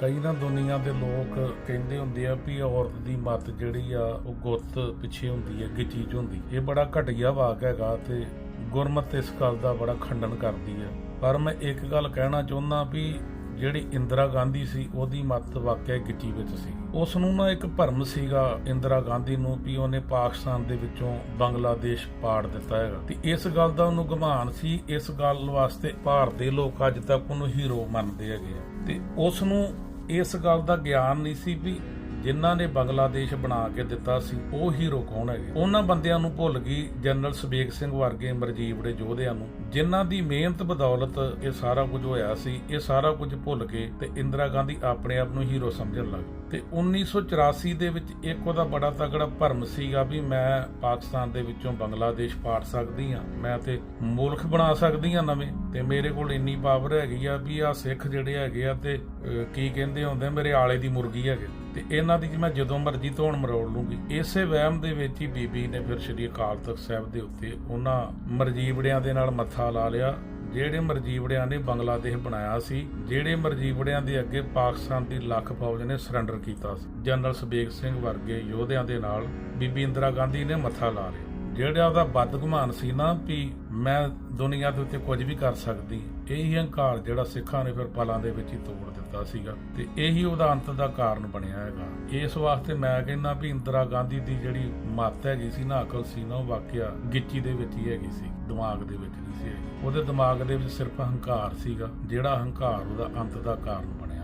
ਕਈ ਨਾ ਦੁਨੀਆ ਦੇ ਲੋਕ ਕਹਿੰਦੇ ਹੁੰਦੇ ਆ ਵੀ ਔਰਤ ਦੀ ਮੱਤ ਜਿਹੜੀ ਆ, ਉਹ ਗੁੱਤ ਪਿੱਛੇ ਹੁੰਦੀ ਹੈ ਗਿੱਚੀ ਚ ਹੁੰਦੀ। ਇਹ ਬੜਾ ਘਟੀਆ ਵਾਕ ਹੈਗਾ ਤੇ ਗੁਰਮਤ ਇਸ ਗੱਲ ਦਾ ਬੜਾ ਖੰਡਨ ਕਰਦੀ ਹੈ ਪਰ ਮੈਂ ਇੱਕ ਗੱਲ ਕਹਿਣਾ ਚਾਹੁੰਦਾ ਵੀ ਜਿਹੜੀ ਇੰਦਰਾ ਗਾਂਧੀ ਸੀ, ਉਹਦੀ ਮੱਤ ਵਾਕਿਆ ਗਿੱਚੀ ਵਿੱਚ ਸੀ। ਉਸ ਨੂੰ ਨਾ ਇੱਕ ਭਰਮ ਸੀਗਾ ਇੰਦਰਾ ਗਾਂਧੀ ਨੂੰ ਵੀ ਉਹਨੇ ਪਾਕਿਸਤਾਨ ਦੇ ਵਿੱਚੋਂ ਬੰਗਲਾਦੇਸ਼ ਪਾੜ ਦਿੱਤਾ ਹੈਗਾ। ਤੇ ਇਸ ਗੱਲ ਦਾ ਉਹਨੂੰ ਗਮਾਨ ਸੀ। ਇਸ ਗੱਲ ਵਾਸਤੇ ਭਾਰਤ ਦੇ ਲੋਕ ਅੱਜ ਤੱਕ ਉਹਨੂੰ ਹੀਰੋ ਮੰਨਦੇ ਹੈਗੇ ਆ। ਤੇ ਉਸ ਨੂੰ ਇਸ ਗੱਲ ਦਾ ਗਿਆਨ ਨਹੀਂ ਸੀ ਵੀ ਜਿਨ੍ਹਾਂ ਨੇ ਬੰਗਲਾਦੇਸ਼ ਬਣਾ ਕੇ ਦਿੱਤਾ ਸੀ, ਉਹ ਹੀਰੋ ਕੌਣ ਹੈਗੇ। ਉਹਨਾਂ ਬੰਦਿਆਂ ਨੂੰ ਭੁੱਲ ਗਈ ਜਨਰਲ ਸਬੇਗ ਸਿੰਘ ਵਰਗੇ ਮਰਜੀਵੜੇ ਯੋਧਿਆਂ ਨੂੰ, ਜਿਨ੍ਹਾਂ ਦੀ ਮਿਹਨਤ, ਬਦੌਲਤ ਇਹ ਸਾਰਾ ਕੁਝ ਹੋਇਆ ਸੀ, ਇਹ ਸਾਰਾ ਕੁਝ ਭੁੱਲ ਕੇ ਤੇ ਇੰਦਰਾ ਗਾਂਧੀ ਆਪਣੇ ਆਪ ਨੂੰ ਹੀਰੋ ਸਮਝਣ ਲੱਗ ਤੇ 1984 ਦੇ ਵਿੱਚ ਇੱਕ ਉਹਦਾ ਬੜਾ ਤਗੜਾ ਭਰਮ ਸੀਗਾ ਵੀ ਮੈਂ ਪਾਕਿਸਤਾਨ ਦੇ ਵਿੱਚੋਂ ਬੰਗਲਾਦੇਸ਼ ਪਾੜ ਸਕਦੀ ਆ ਮੈਂ ਤੇ ਮੁਲਕ ਬਣਾ ਸਕਦੀ ਆ ਨਵੇਂ। ਤੇ ਮੇਰੇ ਕੋਲ ਇੰਨੀ ਪਾਵਰ ਹੈਗੀ ਆ ਵੀ ਆ ਸਿੱਖ ਜਿਹੜੇ ਹੈਗੇ ਆ ਤੇ ਕੀ ਕਹਿੰਦੇ ਹੁੰਦੇ ਮੇਰੇ ਆਲੇ ਦੀ ਮੁਰਗੀ ਹੈਗੇ। ਤੇ ਇਹਨਾਂ ਦੀ ਮੈਂ ਜਦੋਂ ਮਰਜ਼ੀ ਧੋਣ ਮਰੋੜ ਲੂੰਗੀ। ਇਸੇ ਵਹਿਮ ਦੇ ਵਿੱਚ ਹੀ ਬੀਬੀ ਨੇ ਫਿਰ ਸ਼੍ਰੀ ਅਕਾਲ ਤਖਤ ਸਾਹਿਬ ਦੇ ਉੱਤੇ ਉਹਨਾਂ ਮਰਜੀਵੜਿਆਂ ਦੇ ਨਾਲ ਮੱਥਾ ਲਾ ਲਿਆ, ਜਿਹੜੇ ਮਰਜੀਵੜਿਆਂ ਨੇ ਬੰਗਲਾਦੇਸ਼ ਬਣਾਇਆ ਸੀ, ਜਿਹੜੇ ਮਰਜੀਵੜਿਆਂ ਦੇ ਅੱਗੇ ਪਾਕਿਸਤਾਨ ਦੀ ਲੱਖ ਫੌਜ ਨੇ ਸਰੈਂਡਰ ਕੀਤਾ ਸੀ। ਜਨਰਲ ਸਬੇਗ ਸਿੰਘ ਵਰਗੇ ਯੋਧਿਆਂ ਦੇ ਨਾਲ ਬੀਬੀ ਇੰਦਰਾ ਗਾਂਧੀ ਨੇ ਮੱਥਾ ਲਾ ਲਿਆ। ਜਿਹੜਾ ਉਹਦਾ ਬਦਗੁਮਾਨ ਸੀ ਨਾ ਵੀ ਮੈਂ ਦੁਨੀਆ ਦੇ ਉੱਤੇ ਕੁਝ ਵੀ ਕਰ ਸਕਦੀ, ਇਹੀ ਹੰਕਾਰ ਜਿਹੜਾ ਸਿੱਖਾਂ ਨੇ ਫਿਰ ਪਲਾਂ ਦੇ ਵਿੱਚ ਹੀ ਤੋੜ ਦਿੱਤਾ ਸੀਗਾ ਤੇ ਇਹੀ ਉਹਦਾ ਅੰਤ ਦਾ ਕਾਰਨ ਬਣਿਆ ਹੈਗਾ। ਇਸ ਵਾਸਤੇ ਮੈਂ ਕਹਿੰਦਾ ਵੀ ਇੰਦਰਾ ਗਾਂਧੀ ਦੀ ਜਿਹੜੀ ਮੱਤ ਹੈਗੀ ਸੀ ਨਾ, ਅਕਲ ਸੀ ਨਾ, ਉਹ ਵਾਕਿਆ ਗਿੱਚੀ ਦੇ ਵਿੱਚ ਹੀ ਹੈਗੀ ਸੀ, ਦਿਮਾਗ ਦੇ ਵਿੱਚ ਨਹੀਂ ਸੀ ਉਹਦੇ ਦਿਮਾਗ ਦੇ ਵਿੱਚ ਸਿਰਫ ਹੰਕਾਰ ਸੀਗਾ, ਜਿਹੜਾ ਹੰਕਾਰ ਉਹਦਾ ਅੰਤ ਦਾ ਕਾਰਨ ਬਣਿਆ।